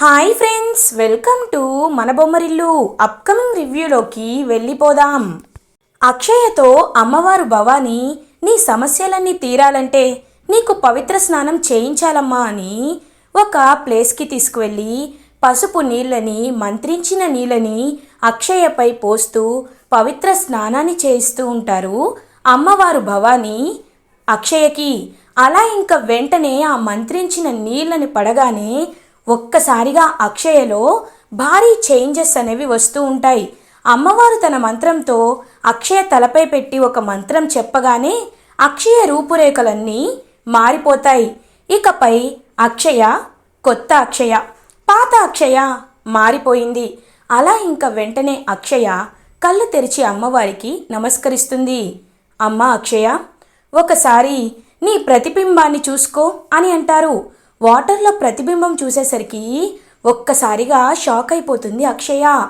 Hi friends welcome to మన Bommarillu upcoming రివ్యూలోకి వెళ్ళిపోదాం. అక్షయతో అమ్మవారు భవాని నీ సమస్యలన్నీ తీరాలంటే నీకు పవిత్ర స్నానం చేయించాలమ్మా అని ఒక ప్లేస్కి తీసుకువెళ్ళి పసుపు నీళ్ళని మంత్రించిన నీళ్ళని అక్షయపై పోస్తూ పవిత్ర స్నానాన్ని చేయిస్తూ ఉంటారు అమ్మవారు భవాని అక్షయకి. అలా ఇంకా వెంటనే ఆ మంత్రించిన నీళ్ళని పడగానే ఒక్కసారిగా అక్షయలో భారీ చేంజెస్ అనేవి వస్తూ ఉంటాయి. అమ్మవారు తన మంత్రంతో అక్షయ తలపై పెట్టి ఒక మంత్రం చెప్పగానే అక్షయ రూపురేఖలన్నీ మారిపోతాయి. ఇకపై అక్షయ కొత్త అక్షయ పాత అక్షయ మారిపోయింది. అలా ఇంకా వెంటనే అక్షయ కళ్ళు తెరిచి అమ్మవారికి నమస్కరిస్తుంది. అమ్మ అక్షయ ఒకసారి నీ ప్రతిబింబాన్ని చూసుకో అని అంటారు. వాటర్లో ప్రతిబింబం చూసేసరికి ఒక్కసారిగా షాక్ అయిపోతుంది అక్షయ.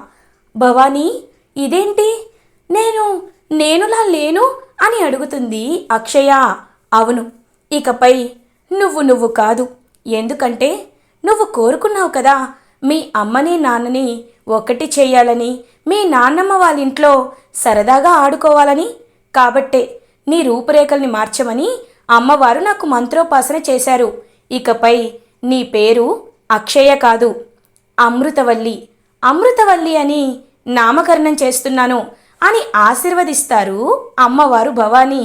భవానీ ఇదేంటి? నేను నేనులా లేను? అని అడుగుతుంది అక్షయ. అవును ఇకపై నువ్వు నువ్వు కాదు. ఎందుకంటే నువ్వు కోరుకున్నావు కదా మీ అమ్మని నాన్నని ఒకటి చేయాలని మీ నాన్నమ్మ వాళ్ళ ఇంట్లో సరదాగా ఆడుకోవాలని. కాబట్టే నీ రూపురేఖల్ని మార్చమని అమ్మవారు నాకు మంత్రోపాసన చేశారు. ఇకపై నీ పేరు అక్షయ కాదు అమృతవల్లి. అమృతవల్లి అని నామకరణం చేస్తున్నాను అని ఆశీర్వదిస్తారు అమ్మవారు భవానీ.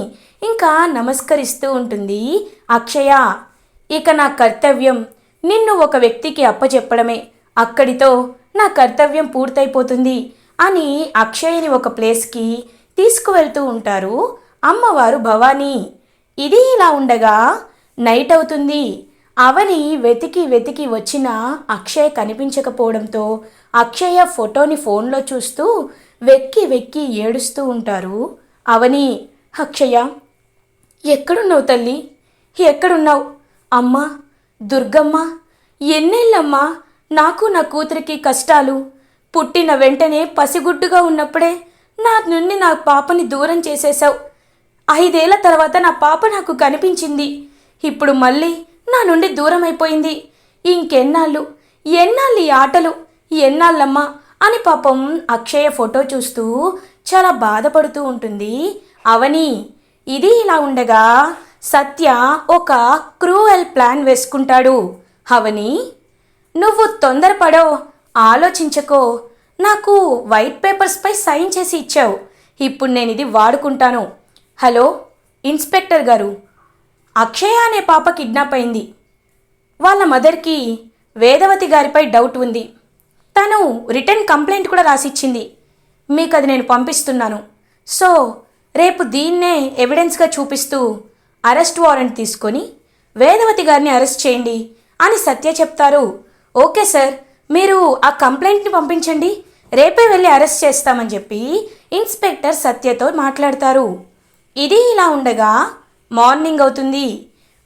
ఇంకా నమస్కరిస్తూ ఉంటుంది అక్షయ. ఇక నా కర్తవ్యం నిన్ను ఒక వ్యక్తికి అప్పచెప్పడమే. అక్కడితో నా కర్తవ్యం పూర్తయిపోతుంది అని అక్షయని ఒక ప్లేస్కి తీసుకువెళ్తూ ఉంటారు అమ్మవారు భవానీ. ఇది ఇలా ఉండగా నైట్ అవుతుంది. అవని వెతికి వెతికి వచ్చిన అక్షయ్ కనిపించకపోవడంతో అక్షయ ఫోటోని ఫోన్లో చూస్తూ వెక్కి వెక్కి ఏడుస్తూ ఉంటారు. అవని అక్షయ ఎక్కడున్నావు తల్లి? ఎక్కడున్నావు? అమ్మ దుర్గమ్మ ఎన్నేళ్ళమ్మా? నాకు నా కూతురికి కష్టాలు. పుట్టిన వెంటనే పసిగుడ్డుగా ఉన్నప్పుడే నా నుండి నా పాపని దూరం చేసేశావు. ఐదేళ్ళ తర్వాత నా పాప నాకు కనిపించింది. ఇప్పుడు మళ్ళీ నా నుండి దూరం అయిపోయింది ఇంకెన్నాళ్ళు? ఎన్నాళ్ళు ఈ ఆటలు? ఎన్నాళ్ళమ్మా? అని పాపం అక్షయ ఫోటో చూస్తూ చాలా బాధపడుతూ ఉంటుంది. అవని ఇది ఇలా ఉండగా సత్య ఒక క్రూయల్ ప్లాన్ వేసుకుంటాడు. అవని నువ్వు తొందరపడో ఆలోచించకో. నాకు వైట్ పేపర్స్పై సైన్ చేసి ఇచ్చావు. ఇప్పుడు నేను ఇది వాడుకుంటాను. హలో ఇన్స్పెక్టర్ గారు అక్షయ అనే పాప కిడ్నాప్ అయింది. వాళ్ళ మదర్కి వేదవతి గారిపై డౌట్ ఉంది. తను రిటర్న్ కంప్లైంట్ కూడా రాసిచ్చింది. మీకు అది నేను పంపిస్తున్నాను. సో రేపు దీన్నే ఎవిడెన్స్గా చూపిస్తూ అరెస్ట్ వారెంట్ తీసుకొని వేదవతి గారిని అరెస్ట్ చేయండి అని సత్య చెప్తారు. ఓకే సార్ మీరు ఆ కంప్లైంట్ని పంపించండి. రేపే వెళ్ళి అరెస్ట్ చేస్తామని చెప్పి ఇన్స్పెక్టర్ సత్యతో మాట్లాడతారు. ఇది ఇలా ఉండగా మార్నింగ్ అవుతుంది.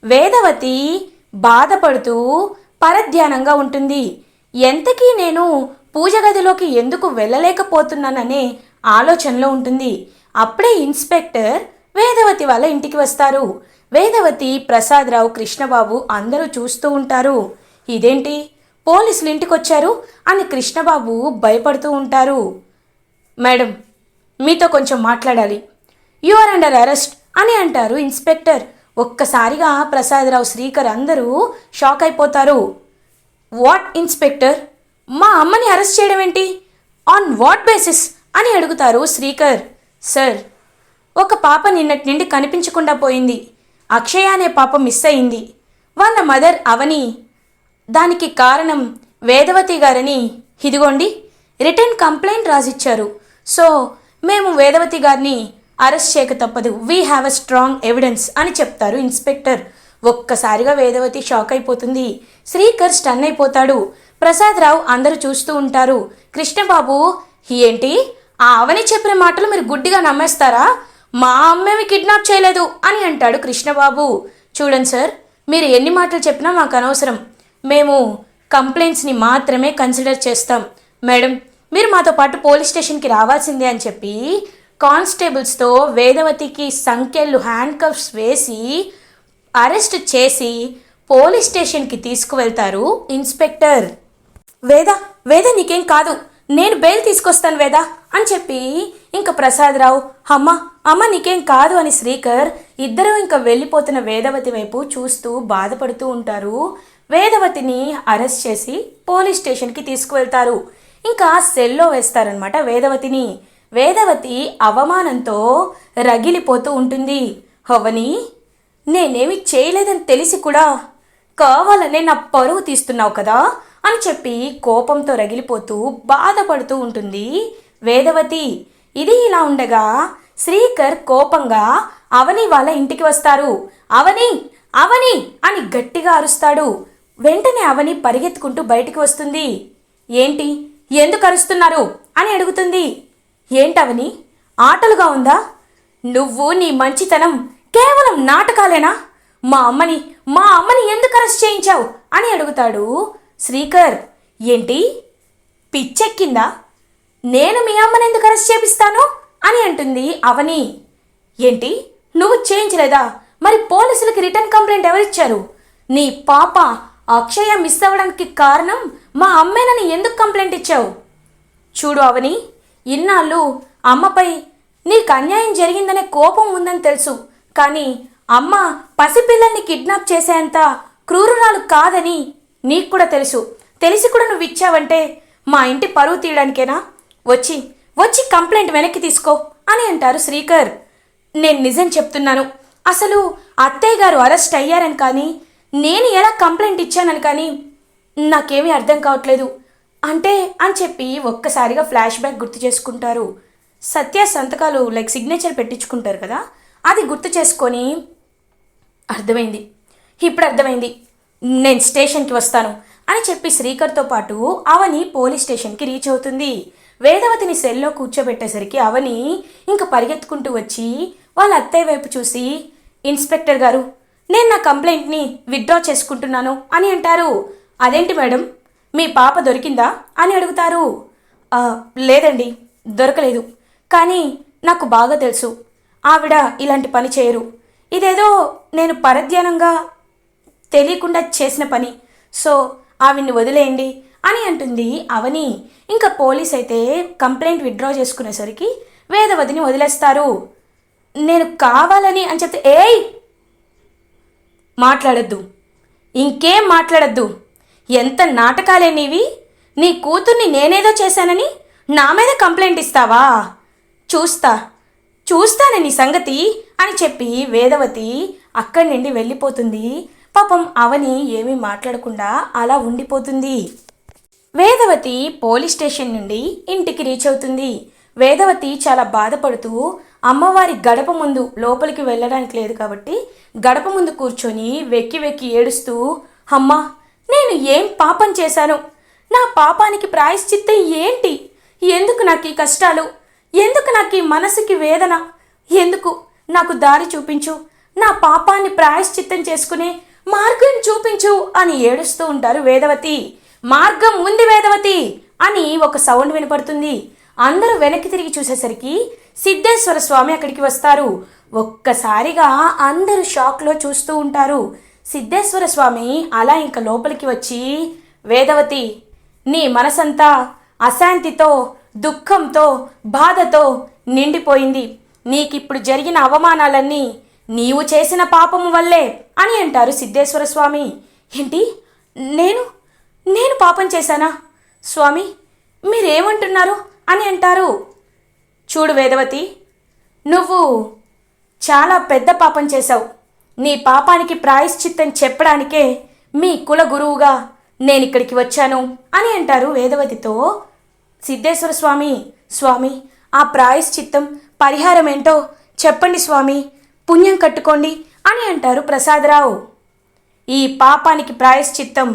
వేదవతి బాధపడుతూ పరధ్యానంగా ఉంటుంది. ఎంతకీ నేను పూజ గదిలోకి ఎందుకు వెళ్ళలేకపోతున్నాననే ఆలోచనలో ఉంటుంది. అప్పుడే ఇన్స్పెక్టర్ వేదవతి వాళ్ళ ఇంటికి వస్తారు. వేదవతి ప్రసాదరావు కృష్ణబాబు అందరూ చూస్తూ ఉంటారు. ఇదేంటి? పోలీసులు ఇంటికి వచ్చారు అని కృష్ణబాబు భయపడుతూ ఉంటారు. మేడం మీతో కొంచెం మాట్లాడాలి. You are under arrest. అని అంటారు ఇన్స్పెక్టర్. ఒక్కసారిగా ప్రసాదరావు శ్రీకర్ అందరూ షాక్ అయిపోతారు. What inspector? మా అమ్మని అరెస్ట్ చేయడం ఏంటి? On what basis? అని అడుగుతారు శ్రీకర్. సార్ ఒక పాప నిన్నటి నుండి కనిపించకుండా పోయింది. అక్షయ అనే పాప మిస్ అయింది. వాళ్ళ మదర్ అవని. దానికి కారణం వేదవతి గారని. ఇదిగోండి రిటర్న్ కంప్లైంట్ రాసిచ్చారు. సో మేము వేదవతి గారిని అరెస్ట్ చేయక తప్పదు. We have a strong evidence అని చెప్తారు ఇన్స్పెక్టర్. ఒక్కసారిగా వేదవతి షాక్ అయిపోతుంది. శ్రీకర్ స్టన్ అయిపోతాడు. ప్రసాదరావు అందరూ చూస్తూ ఉంటారు. కృష్ణబాబు ఏంటి? ఆ అవని చెప్పిన మాటలు మీరు గుడ్డిగా నమ్మేస్తారా? మా అమ్మేమి కిడ్నాప్ చేయలేదు అని అంటాడు కృష్ణబాబు. చూడండి సార్ మీరు ఎన్ని మాటలు చెప్పినా మాకు అనవసరం. మేము కంప్లైంట్స్ని మాత్రమే కన్సిడర్ చేస్తాం. మేడం మీరు మాతో పాటు పోలీస్ స్టేషన్కి రావాల్సిందే అని చెప్పి కానిస్టేబుల్స్తో వేదవతికి సంఖ్యలు హ్యాండ్ కప్స్ వేసి అరెస్ట్ చేసి పోలీస్ స్టేషన్కి తీసుకువెళ్తారు ఇన్స్పెక్టర్. వేద వేద నీకేం కాదు. నేను బెయిల్ తీసుకొస్తాను వేద అని చెప్పి ఇంకా ప్రసాదరావు అమ్మ అమ్మ నీకేం కాదు అని శ్రీకర్ ఇద్దరూ ఇంకా వెళ్ళిపోతున్న వేదవతి వైపు చూస్తూ బాధపడుతూ ఉంటారు. వేదవతిని అరెస్ట్ చేసి పోలీస్ స్టేషన్కి తీసుకువెళ్తారు. ఇంకా సెల్లో వేస్తారనమాట వేదవతిని. వేదవతి అవమానంతో రగిలిపోతూ ఉంటుంది. అవని నేనేమి చేయలేదని తెలిసి కూడా కావాలనే నా పరువు తీస్తున్నావు కదా అని చెప్పి కోపంతో రగిలిపోతూ బాధపడుతూ ఉంటుంది వేదవతి. ఇది ఇలా ఉండగా శ్రీకర్ కోపంగా అవని వాళ్ళ ఇంటికి వస్తారు. అవని అవని అని గట్టిగా అరుస్తాడు. వెంటనే అవని పరిగెత్తుకుంటూ బయటికి వస్తుంది. ఏంటి? ఎందుకు అరుస్తున్నారు? అని అడుగుతుంది. ఏంటవని? ఆటలుగా ఉందా? నువ్వు నీ మంచితనం కేవలం నాటకాలేనా? మా అమ్మని మా అమ్మని ఎందుకు అరెస్ట్ చేయించావు? అని అడుగుతాడు శ్రీకర్. ఏంటి? పిచ్చెక్కిందా? నేను మీ అమ్మని ఎందుకు అరెస్ట్ చేపిస్తాను? అని అంటుంది అవని. ఏంటి? నువ్వు చేయించలేదా? మరి పోలీసులకి రిటర్న్ కంప్లైంట్ ఎవరిచ్చారు? నీ పాప అక్షయ మిస్ అవ్వడానికి కారణం మా అమ్మేనని ఎందుకు కంప్లైంట్ ఇచ్చావు? చూడు అవని ఇన్నాళ్ళు అమ్మపై నీకు అన్యాయం జరిగిందనే కోపం ఉందని తెలుసు. కానీ అమ్మ పసిపిల్లల్ని కిడ్నాప్ చేసేంత క్రూరురాలు కాదని నీకు కూడా తెలుసు. తెలిసి కూడా నువ్వు ఇచ్చావంటే మా ఇంటి పరువు తీయడానికేనా? వచ్చి వచ్చి కంప్లైంట్ వెనక్కి తీసుకో అని అంటారు శ్రీకర్. నేను నిజం చెప్తున్నాను. అసలు అత్తయ్య గారు అరెస్ట్ అయ్యారని కానీ నేను ఎలా కంప్లైంట్ ఇచ్చానని కానీ నాకేమీ అర్థం కావట్లేదు. అంటే అని చెప్పి ఒక్కసారిగా ఫ్లాష్ బ్యాక్ గుర్తు చేసుకుంటారు. సత్య సంతకాలు లైక్ సిగ్నేచర్ పెట్టించుకుంటారు కదా అది గుర్తు చేసుకొని అర్థమైంది. ఇప్పుడు అర్థమైంది. నేను స్టేషన్కి వస్తాను అని చెప్పి శ్రీకర్తో పాటు అవని పోలీస్ స్టేషన్కి రీచ్ అవుతుంది. వేదవతిని సెల్లో కూర్చోబెట్టేసరికి అవని ఇంక పరిగెత్తుకుంటూ వచ్చి వాళ్ళ అత్తయ్య వైపు చూసి ఇన్స్పెక్టర్ గారు నేను నా కంప్లైంట్ని విత్డ్రా చేసుకుంటున్నాను అని అంటారు. అదేంటి మేడం? మీ పాప దొరికిందా అని అడుగుతారు. లేదండి దొరకలేదు. కానీ నాకు బాగా తెలుసు. ఆవిడ ఇలాంటి పని చేయరు. ఇదేదో నేను పరధ్యానంగా తెలియకుండా చేసిన పని. సో ఆవిడ్ని వదిలేయండి అని అంటుంది అవని. ఇంకా పోలీస్ అయితే కంప్లైంట్ విత్డ్రా చేసుకునేసరికి వేదవతిని వదిలేస్తారు. నేను కావాలని అని చెప్తే ఏయ్! మాట్లాడద్దు. ఇంకేం మాట్లాడద్దు? ఎంత నాటకాలే నీవి? నీ కూతుర్ని నేనేదో చేశానని నా మీద కంప్లైంట్ ఇస్తావా? చూస్తా. చూస్తానే నీ సంగతి అని చెప్పి వేదవతి అక్కడి నుండి వెళ్ళిపోతుంది. పాపం అవని ఏమీ మాట్లాడకుండా అలా ఉండిపోతుంది. వేదవతి పోలీస్ స్టేషన్ నుండి ఇంటికి రీచ్ అవుతుంది. వేదవతి చాలా బాధపడుతూ అమ్మవారి గడప ముందు లోపలికి వెళ్ళడానికి లేదు కాబట్టి గడప ముందు కూర్చొని వెక్కి వెక్కి ఏడుస్తూ అమ్మా నేను ఏం పాపం చేశాను? నా పాపానికి ప్రాయశ్చిత్తం ఏంటి? ఎందుకు నాకు ఈ కష్టాలు? ఎందుకు నాకు ఈ మనసుకి వేదన? ఎందుకు? నాకు దారి చూపించు. నా పాపాన్ని ప్రాయశ్చిత్తం చేసుకునే మార్గం చూపించు అని ఏడుస్తూ ఉంటారు వేదవతి. మార్గం ఉంది వేదవతి అని ఒక సౌండ్ వినపడుతుంది. అందరూ వెనక్కి తిరిగి చూసేసరికి సిద్ధేశ్వర స్వామి అక్కడికి వస్తారు. ఒక్కసారిగా అందరూ షాక్లో చూస్తూ ఉంటారు. సిద్ధేశ్వర స్వామి అలా ఇంక లోపలికి వచ్చి వేదవతి నీ మనసంతా అశాంతితో దుఃఖంతో బాధతో నిండిపోయింది. నీకిప్పుడు జరిగిన అవమానాలన్నీ నీవు చేసిన పాపము వల్లే అని అంటారు సిద్ధేశ్వర స్వామి. ఏంటి? నేను? నేను పాపం చేశానా? స్వామి మీరేమంటున్నారు? అని అంటారు. చూడు వేదవతి నువ్వు చాలా పెద్ద పాపం చేశావు. నీ పాపానికి ప్రాయశ్చిత్తం చెప్పడానికే మీ కుల గురువుగా నేను ఇక్కడికి వచ్చాను అని అంటారు వేదవతితో సిద్ధేశ్వర స్వామి. స్వామి ఆ ప్రాయశ్చిత్తం పరిహారం ఏంటో చెప్పండి స్వామి పుణ్యం కట్టుకోండి అని అంటారు ప్రసాదరావు. ఈ పాపానికి ప్రాయశ్చిత్తం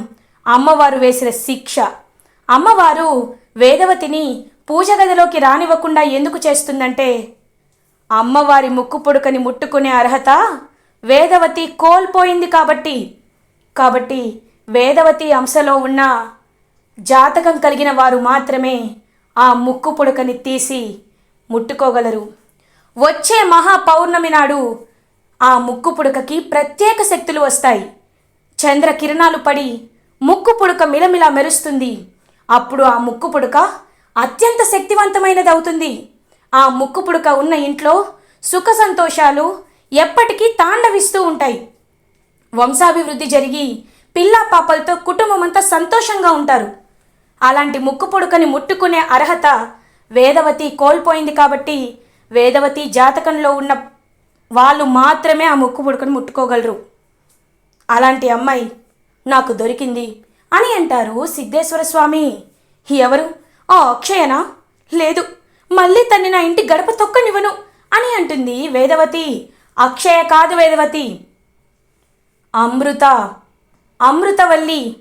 అమ్మవారు వేసిన శిక్ష. అమ్మవారు వేదవతిని పూజ గదిలోకి రానివ్వకుండా ఎందుకు చేస్తుందంటే అమ్మవారి ముక్కు పొడుకని ముట్టుకునే అర్హత వేదవతి కోల్పోయింది కాబట్టి. కాబట్టి వేదవతి అంశలో ఉన్న జాతకం కలిగిన వారు మాత్రమే ఆ ముక్కు పుడకని తీసి ముట్టుకోగలరు. వచ్చే మహా పౌర్ణమి నాడు ఆ ముక్కు పుడకకి ప్రత్యేక శక్తులు వస్తాయి. చంద్ర కిరణాలు పడి ముక్కు పుడక మిలమిలా మెరుస్తుంది. అప్పుడు ఆ ముక్కు పుడక అత్యంత శక్తివంతమైనది అవుతుంది ఆ ముక్కు పుడక ఉన్న ఇంట్లో సుఖ సంతోషాలు ఎప్పటికీ తాండవిస్తూ ఉంటాయి. వంశాభివృద్ధి జరిగి పిల్లా పాపలతో కుటుంబమంతా సంతోషంగా ఉంటారు. అలాంటి ముక్కు పొడుకని ముట్టుకునే అర్హత వేదవతి కోల్పోయింది కాబట్టి వేదవతి జాతకంలో ఉన్న వాళ్ళు మాత్రమే ఆ ముక్కు పొడుకని ముట్టుకోగలరు. అలాంటి అమ్మాయి నాకు దొరికింది అని అంటారు సిద్ధేశ్వర స్వామి. ఎవరు? ఆ అక్షయనా? లేదు. మళ్ళీ తన్ని నా ఇంటి గడప తొక్కనివ్వను అని అంటుంది వేదవతి. అక్షయ కాదు వేదవతి. అమృత. అమృతవల్లి.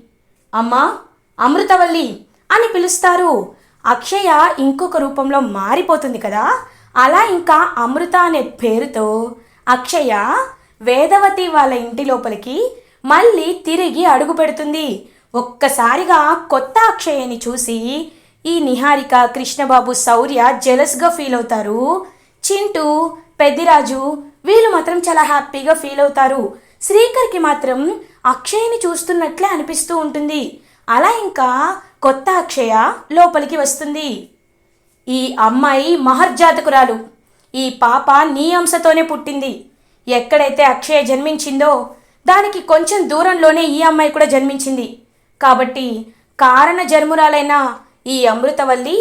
అమ్మా అమృతవల్లి అని పిలుస్తారు. అక్షయ ఇంకొక రూపంలో మారిపోతుంది కదా. అలా ఇంకా అమృత అనే పేరుతో అక్షయ వేదవతి వాళ్ళ ఇంటి లోపలికి మళ్ళీ తిరిగి అడుగు పెడుతుంది. ఒక్కసారిగా కొత్త అక్షయని చూసి ఈ నిహారిక కృష్ణబాబు శౌర్య జెలస్గా ఫీల్ అవుతారు. చింటూ పెద్దిరాజు వీళ్ళు మాత్రం చాలా హ్యాపీగా ఫీల్ అవుతారు. శ్రీకర్కి మాత్రం అక్షయ్ని చూస్తున్నట్లే అనిపిస్తూ ఉంటుంది. అలా ఇంకా కొత్త అక్షయ లోపలికి వస్తుంది. ఈ అమ్మాయి మహర్జాతకురాలు ఈ పాప నీ అంశతోనే పుట్టింది. ఎక్కడైతే అక్షయ జన్మించిందో దానికి కొంచెం దూరంలోనే ఈ అమ్మాయి కూడా జన్మించింది. కాబట్టి కారణ జన్మురాలైన ఈ అమృతవల్లి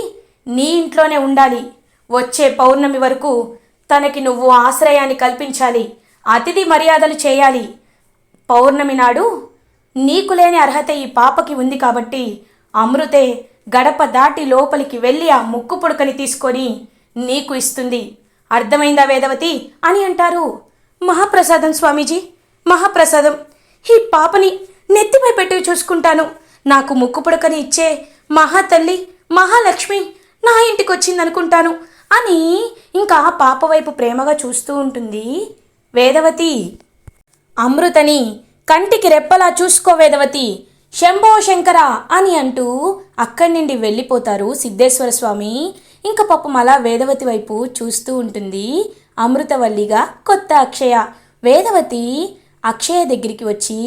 నీ ఇంట్లోనే ఉండాలి. వచ్చే పౌర్ణమి వరకు తనకి నువ్వు ఆశ్రయాన్ని కల్పించాలి. అతిథి మర్యాదలు చేయాలి. పౌర్ణమి నాడు నీకు లేని అర్హత ఈ పాపకి ఉంది కాబట్టి అమృతే గడప దాటి లోపలికి వెళ్ళి ఆ ముక్కు పుడకని తీసుకొని నీకు ఇస్తుంది. అర్థమైందా వేదవతి? అని అంటారు. మహాప్రసాదం స్వామీజీ మహాప్రసాదం. ఈ పాపని నెత్తిపై పెట్టి చూసుకుంటాను. నాకు ముక్కు పుడకని ఇచ్చే మహాతల్లి మహాలక్ష్మి నా ఇంటికి వచ్చిందనుకుంటాను అని ఇంకా పాప వైపు ప్రేమగా చూస్తూ ఉంటుంది వేదవతి. అమృతని కంటికి రెప్పలా చూసుకో వేదవతి. శంభో శంకర అని అంటూ అక్కడి నుండి వెళ్ళిపోతారు సిద్ధేశ్వర స్వామి. ఇంకా పాపం అలా వేదవతి వైపు చూస్తూ ఉంటుంది అమృతవల్లిగా కొత్త అక్షయ. వేదవతి అక్షయ దగ్గరికి వచ్చి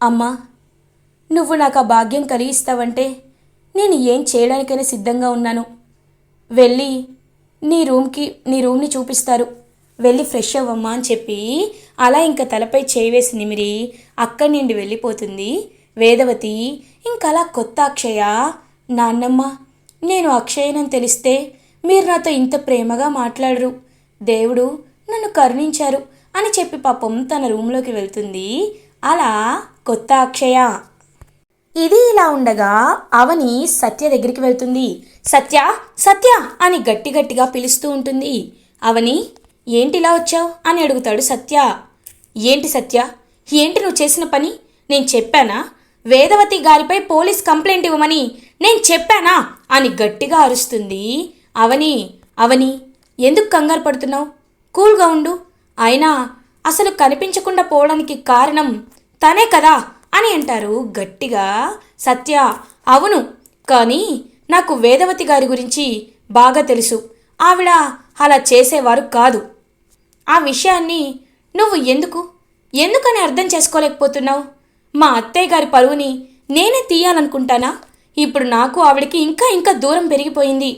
అమ్మా నువ్వు నాకు ఆ భాగ్యం కలిగిస్తావంటే నేను ఏం చేయడానికైనా సిద్ధంగా ఉన్నాను. వెళ్ళి నీ రూమ్కి నీ రూమ్ని చూపిస్తారు. వెళ్ళి ఫ్రెష్ అవ్వమ్మా అని చెప్పి అలా ఇంకా తలపై చేయి వేసి నిమిరి అక్కడి నుండి వెళ్ళిపోతుంది. వేదవతి ఇంకలా అలా కొత్త అక్షయ నాన్నమ్మ నేను అక్షయనని తెలిస్తే మీరు నాతో ఇంత ప్రేమగా మాట్లాడరు. దేవుడు నన్ను కరుణించారు అని చెప్పి పాపం తన రూమ్లోకి వెళ్తుంది. అలా కొత్త అక్షయ ఇది ఇలా ఉండగా అవని సత్య దగ్గరికి వెళ్తుంది. సత్య సత్య అని గట్టి గట్టిగా పిలుస్తూ ఉంటుంది. అవని ఏంటిలా వచ్చావు? అని అడుగుతాడు సత్య. ఏంటి సత్య? ఏంటి నువ్వు చేసిన పని? నేను చెప్పానా? వేదవతి గారిపై పోలీస్ కంప్లైంట్ ఇవ్వమని నేను చెప్పానా? అని గట్టిగా అరుస్తుంది అవని. అవని ఎందుకు కంగారు పడుతున్నావు? కూల్గా ఉండు. అయినా అసలు కనిపించకుండా పోవడానికి కారణం తనే కదా. అని అంటారు గట్టిగా సత్య. అవును కానీ నాకు వేదవతి గారి గురించి బాగా తెలుసు. ఆవిడ అలా చేసేవారు కాదు. ఆ విషయాన్ని నువ్వు ఎందుకు? ఎందుకని అర్థం చేసుకోలేకపోతున్నావు? మా అత్తయ్య గారి పరువుని నేనే తీయాలనుకుంటానా? ఇప్పుడు నాకు ఆవిడకి ఇంకా ఇంకా దూరం పెరిగిపోయింది.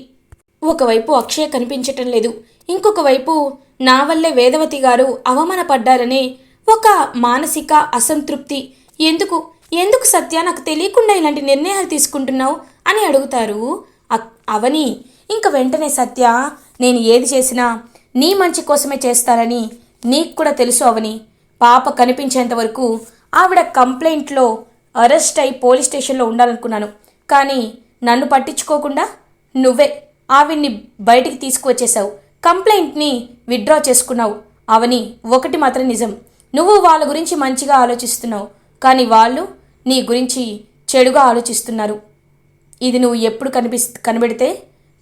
ఒకవైపు అక్షయ కనిపించటం లేదు. ఇంకొక వైపు నా వల్లే వేదవతి గారు అవమానపడ్డారనే ఒక మానసిక అసంతృప్తి ఎందుకు? ఎందుకు సత్య? నాకు తెలియకుండా ఇలాంటి నిర్ణయాలు తీసుకుంటున్నావు అని అడుగుతారు. అవని ఇంక వెంటనే సత్య నేను ఏది చేసినా నీ మంచి కోసమే చేస్తానని నీకు కూడా తెలుసు అవని. పాప కనిపించేంత వరకు ఆవిడ కంప్లైంట్లో అరెస్ట్ అయి పోలీస్ స్టేషన్లో ఉండాలనుకున్నాను. కానీ నన్ను పట్టించుకోకుండా నువ్వే ఆవిడ్ని బయటికి తీసుకువచ్చేశావు. కంప్లైంట్ని విత్డ్రా చేసుకున్నావు. అవని ఒకటి మాత్రం నిజం. నువ్వు వాళ్ళ గురించి మంచిగా ఆలోచిస్తున్నావు. కానీ వాళ్ళు నీ గురించి చెడుగా ఆలోచిస్తున్నారు. ఇది నువ్వు ఎప్పుడు కనిపి కనబెడితే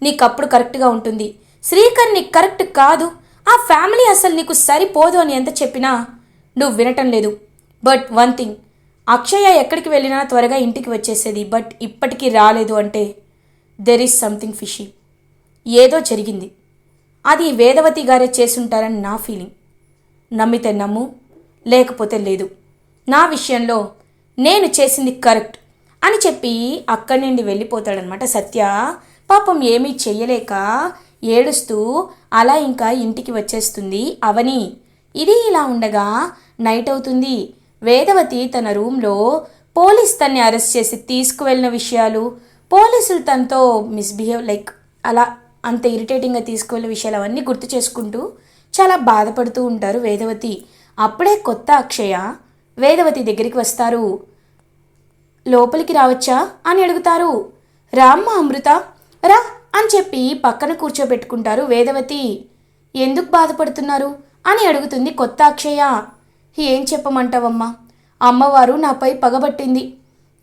నీకు అప్పుడు కరెక్ట్గా ఉంటుంది. శ్రీకర్ నీకు కరెక్ట్ కాదు. ఆ ఫ్యామిలీ అసలు నీకు సరిపోదు అని ఎంత చెప్పినా నువ్వు వినటం లేదు. బట్ వన్ థింగ్ అక్షయ ఎక్కడికి వెళ్ళినా త్వరగా ఇంటికి వచ్చేసేది బట్ ఇప్పటికీ రాలేదు అంటే దెర్ ఈస్ సంథింగ్ ఫిషీ ఏదో జరిగింది. అది వేదవతి గారే చేసుంటారని నా ఫీలింగ్ నమ్మితే నమ్ము లేకపోతే లేదు. నా విషయంలో నేను చేసింది కరెక్ట్ అని చెప్పి అక్కడి నుండి వెళ్ళిపోతాడనమాట సత్య. పాపం ఏమీ చెయ్యలేక ఏడుస్తూ అలా ఇంకా ఇంటికి వచ్చేస్తుంది అవని. ఇది ఇలా ఉండగా నైట్ అవుతుంది. వేదవతి తన రూమ్లో పోలీస్ తన్ని అరెస్ట్ చేసి తీసుకువెళ్ళిన విషయాలు పోలీసులు తనతో మిస్బిహేవ్ లైక్ అలా అంత ఇరిటేటింగ్గా తీసుకువెళ్ళిన విషయాలు అవన్నీ గుర్తు చేసుకుంటూ చాలా బాధపడుతూ ఉంటారు వేదవతి. అప్పుడే కొత్త అక్షయ వేదవతి దగ్గరికి వస్తారు. లోపలికి రావచ్చా? అని అడుగుతారు. రామ్మ అమృత రా అని చెప్పి పక్కన కూర్చోబెట్టుకుంటారు వేదవతి. ఎందుకు బాధపడుతున్నారు? అని అడుగుతుంది కొత్త అక్షయ ఏం చెప్పమంటావమ్మా? అమ్మవారు నాపై పగబట్టింది.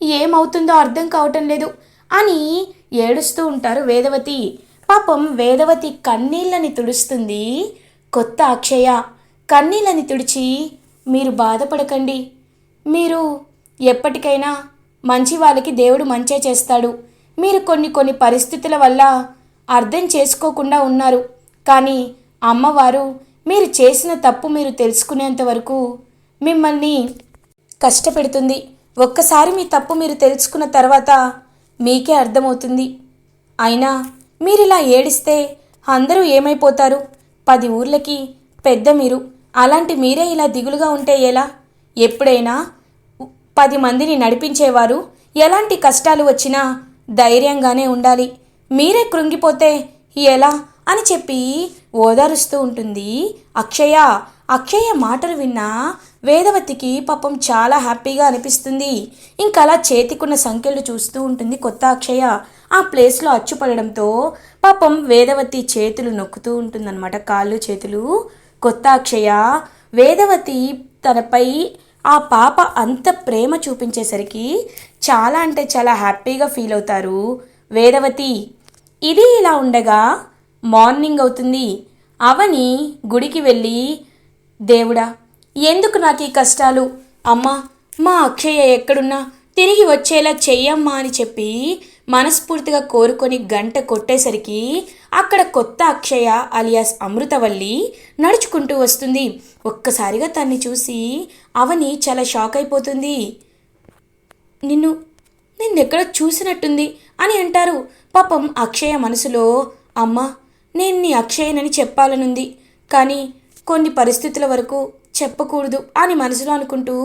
ఏమవుతుందో అర్థం కావటం లేదు అని ఏడుస్తూ ఉంటారు వేదవతి. పాపం వేదవతి కన్నీళ్ళని తుడుస్తుంది కొత్త అక్షయ కన్నీళ్ళని తుడిచి మీరు బాధపడకండి. మీరు ఎప్పటికైనా మంచి వాళ్ళకి దేవుడు మంచే చేస్తాడు. మీరు కొన్ని కొన్ని పరిస్థితుల వల్ల అర్థం చేసుకోకుండా ఉన్నారు. కానీ అమ్మవారు మీరు చేసిన తప్పు మీరు తెలుసుకునేంత వరకు మిమ్మల్ని కష్టపెడుతుంది. ఒక్కసారి మీ తప్పు మీరు తెలుసుకున్న తర్వాత మీకే అర్థమవుతుంది. అయినా మీరిలా ఏడిస్తే అందరూ ఏమైపోతారు? పది ఊర్లకి పెద్ద మీరు. అలాంటి మీరే ఇలా దిగులుగా ఉంటే ఎలా? ఎప్పుడైనా పది మందిని నడిపించేవారు ఎలాంటి కష్టాలు వచ్చినా ధైర్యంగానే ఉండాలి. మీరే కృంగిపోతే ఎలా? అని చెప్పి ఓదారుస్తూ ఉంటుంది అక్షయ. అక్షయ మాటలు విన్నా వేదవతికి పాపం చాలా హ్యాపీగా అనిపిస్తుంది. ఇంకలా చేతికున్న సంఖ్యలు చూస్తూ ఉంటుంది కొత్త అక్షయ. ఆ ప్లేస్లో అచ్చుపడడంతో పాపం వేదవతి చేతులు నొక్కుతూ ఉంటుందన్నమాట. కాళ్ళు చేతులు కొత్త అక్షయ వేదవతి తనపై ఆ పాప అంత ప్రేమ చూపించేసరికి చాలా అంటే చాలా హ్యాపీగా ఫీల్ అవుతారు. వేదవతి ఇది ఇలా ఉండగా మార్నింగ్ అవుతుంది. అవని గుడికి వెళ్ళి దేవుడా ఎందుకు నాకు ఈ కష్టాలు? అమ్మా మా అక్షయ ఎక్కడున్నా? తిరిగి వచ్చేలా చెయ్యమ్మా అని చెప్పి మనస్ఫూర్తిగా కోరుకొని గంట కొట్టేసరికి అక్కడ కొత్త అక్షయ అలియాస్ అమృతవల్లి నడుచుకుంటూ వస్తుంది. ఒక్కసారిగా తన్ని చూసి అవని చాలా షాక్ అయిపోతుంది. నిన్ను నిన్నెక్కడో చూసినట్టుంది అని అంటారు. పాపం అక్షయ మనసులో అమ్మా నేను నీ అక్షయనని చెప్పాలనుంది. కానీ కొన్ని పరిస్థితుల వరకు చెప్పకూడదు అని మనసులో అనుకుంటూ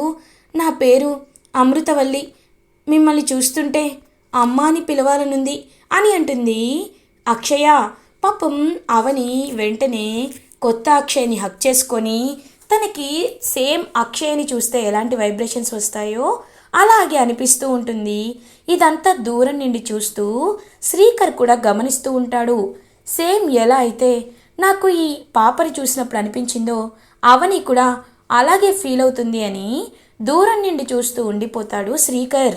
నా పేరు అమృతవల్లి మిమ్మల్ని చూస్తుంటే అమ్మ అని పిలవాలనుంది అని అంటుంది. అక్షయ పాపం అవని వెంటనే కొత్త అక్షయని హక్ చేసుకొని తనకి సేమ్ అక్షయని చూస్తే ఎలాంటి వైబ్రేషన్స్ వస్తాయో అలాగే అనిపిస్తూ ఉంటుంది. ఇదంతా దూరం నుండి చూస్తూ శ్రీకర్ కూడా గమనిస్తూ ఉంటాడు. సేమ్ ఎలా అయితే నాకు ఈ పాపని చూసినప్పుడు అనిపించిందో అవని కూడా అలాగే ఫీల్ అవుతుంది అని దూరం నుండి చూస్తూ ఉండిపోతాడు శ్రీకర్.